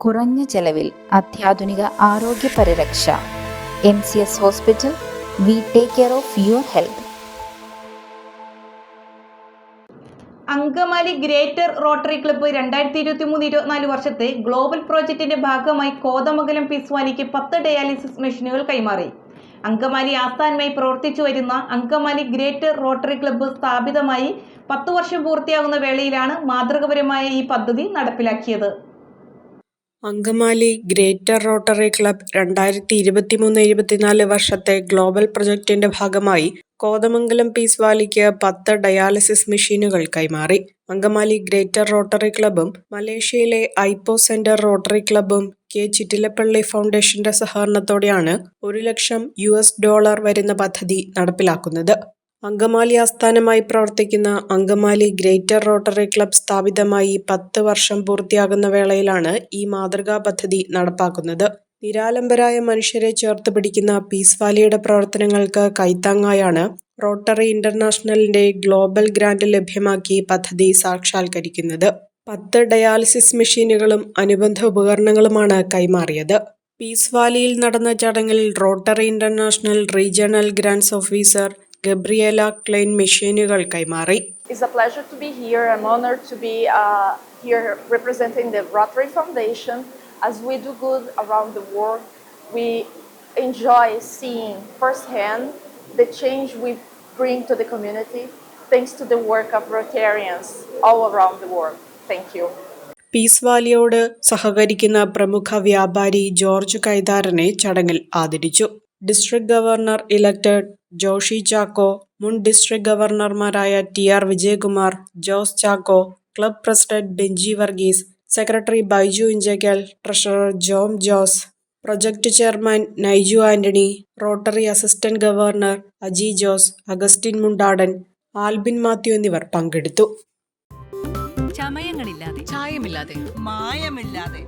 കുറഞ്ഞ ചെലവിൽ അത്യാധുനിക ആരോഗ്യ പരിരക്ഷ. M C S hospital we take care of your health Angamaly greater rotary club രണ്ടായിരത്തി ഇരുപത്തി മൂന്ന് ഇരുപത്തിനാല് വർഷത്തെ ഗ്ലോബൽ പ്രോജക്റ്റിന്റെ ഭാഗമായി കോതമംഗലം പിസ്വാലിക്ക് പത്ത് ഡയാലിസിസ് മെഷീനുകൾ കൈമാറി. അങ്കമാലി ആസ്ഥാനമായി പ്രവർത്തിച്ചു വരുന്ന അങ്കമാലി ഗ്രേറ്റർ റോട്ടറി ക്ലബ്ബ് സ്ഥാപിതമായി പത്ത് വർഷം പൂർത്തിയാകുന്ന വേളയിലാണ് മാതൃകപരമായ ഈ പദ്ധതി നടപ്പിലാക്കിയത്. അങ്കമാലി ഗ്രേറ്റർ റോട്ടറി ക്ലബ് രണ്ടായിരത്തി ഇരുപത്തിമൂന്ന് ഇരുപത്തിനാല് വർഷത്തെ ഗ്ലോബൽ പ്രൊജക്ടിന്റെ ഭാഗമായി കോതമംഗലം പീസ് വാലിക്ക് പത്ത് ഡയാലിസിസ് മെഷീനുകൾ കൈമാറി. അങ്കമാലി ഗ്രേറ്റർ റോട്ടറി ക്ലബും മലേഷ്യയിലെ ഐപ്പോ സെന്റർ റോട്ടറി ക്ലബും കെ ചിറ്റിലപ്പള്ളി ഫൗണ്ടേഷന്റെ സഹകരണത്തോടെയാണ് ഒരു ലക്ഷം യു ഡോളർ വരുന്ന പദ്ധതി നടപ്പിലാക്കുന്നത്. അങ്കമാലി ആസ്ഥാനമായി പ്രവർത്തിക്കുന്ന അങ്കമാലി ഗ്രേറ്റർ റോട്ടറി ക്ലബ് സ്ഥാപിതമായി പത്ത് വർഷം പൂർത്തിയാകുന്ന വേളയിലാണ് ഈ മാതൃകാ പദ്ധതി നടപ്പാക്കുന്നത്. നിരാലംബരായ മനുഷ്യരെ ചേർത്ത് പിടിക്കുന്ന പീസ് വാലിയുടെ പ്രവർത്തനങ്ങൾക്ക് കൈത്താങ്ങായാണ് റോട്ടറി ഇന്റർനാഷണലിന്റെ ഗ്ലോബൽ ഗ്രാന്റ് ലഭ്യമാക്കി പദ്ധതി സാക്ഷാത്കരിക്കുന്നത്. പത്ത് ഡയാലിസിസ് മെഷീനുകളും അനുബന്ധ ഉപകരണങ്ങളുമാണ് കൈമാറിയത്. പീസ് വാലിയിൽ നടന്ന ചടങ്ങിൽ rotary international regional grants officer Gabriela ക്ലൈൻ മെഷീനുകൾ കൈമാറി It's a pleasure to be here. I'm honored to be uh, here representing the Rotary Foundation. As we do good around the world, we enjoy seeing firsthand the change we bring to the community thanks to the work of Rotarians all around the world. Thank you. Peace വാലിയോട് സഹകരിക്കുന്ന പ്രമുഖ വ്യാപാരി ജോർജ് കൈതാരനെ ചടങ്ങിൽ ആദരിച്ചു district governor elected Joshi Chacko മുൻ district ഗവർണർമാരായ T R Vijayakumar Jose Chacko club president Benji Varghese secretary Baiju Inchakkal treasurer Jom Jose project chairman Naiju Antony rotary assistant governor Aji Jose Augustine Mundadan Albin Mathew എന്നിവർ പങ്കെടുത്തു. ചമയങ്ങളില്ലാതെ ചായമില്ലാതെ മായമില്ലാതെ